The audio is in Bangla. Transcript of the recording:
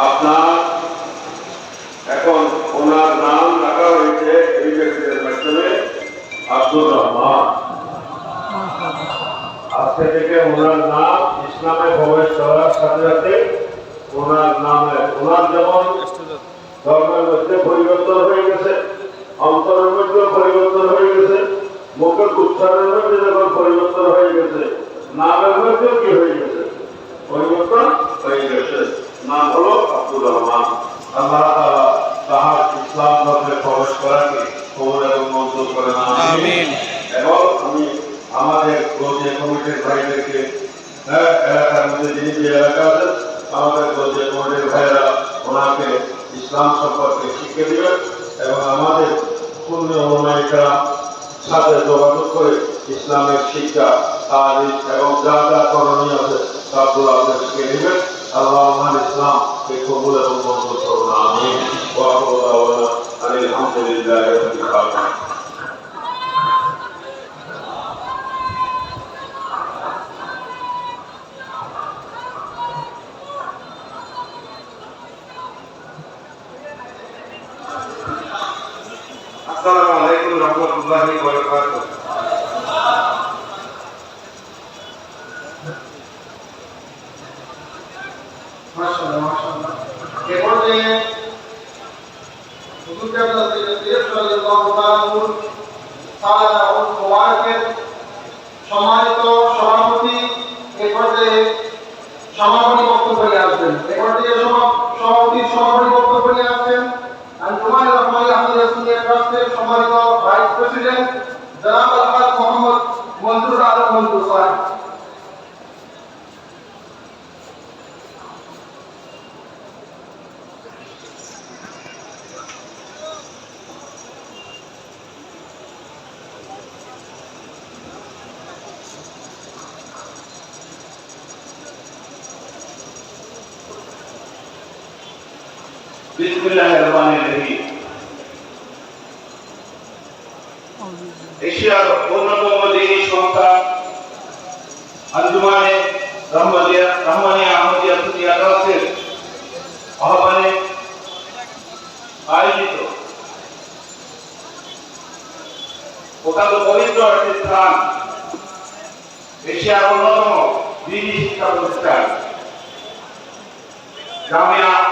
আপনার এখন ওনার নাম রাখা হয়েছে এই ব্যক্তিদের মাধ্যমে আব্দুর রহমান। আজকে থেকে ওনার নাম ইসলামে প্রবেশ করার সাথে সাথে ওনার নামে ওনার যেমন ধর্মের মধ্যে পরিবর্তন হয়ে গেছে, অন্তরের মধ্যেও পরিবর্তন হয়ে গেছে, মুখের উচ্চারণের মধ্যে যখন পরিবর্তন হয়ে গেছে, নামের মধ্যেও কি হয়ে গেছে? পরিবর্তন হয়ে গেছে। নাম হলো আব্দুর রহমান আল্লাহ তাআলা তাহার ইসলাম ধর্মে প্রবেশ করাকে কবুল এবং মঞ্জুর করে আমিন। এবং আমি আমাদের গোজিয়া কমিটির ভাইদেরকে হ্যাঁ, এলাকার মধ্যে যিনি যে এলাকা আছেন আমাদের গোজিয়া কমিটির ভাইয়েরা ওনাকে ইসলাম সম্পর্কে শিখিয়ে দিবেন এবং আমাদের পূর্ণ সাথে যোগাযোগ করে ইসলামের শিক্ষা তারিখ এবং যা যা করণীয় আছে সবগুলো আপনি শিখে নেবেন আসসালামু আলাইকুম রহমতুল্লাহি ওয়া বারাকাতুহু। সভাপতি সমাপনী বক্তব্য নিয়ে আসবেন। এরপর যে সভা- সভাপতির সমাপনী বক্তব্য নিয়ে আসবেন। রহমান আহমদ রাসূলের সম্মানিত ভাইস প্রেসিডেন্ট জনাব এশিয়ার অন্যতম দিনী সংস্থা আঞ্জুমানে আহ্বানে আয়োজিত পবিত্র একটি স্থান এশিয়ার অন্যতম দিনী শিক্ষা প্রতিষ্ঠান। জামিয়া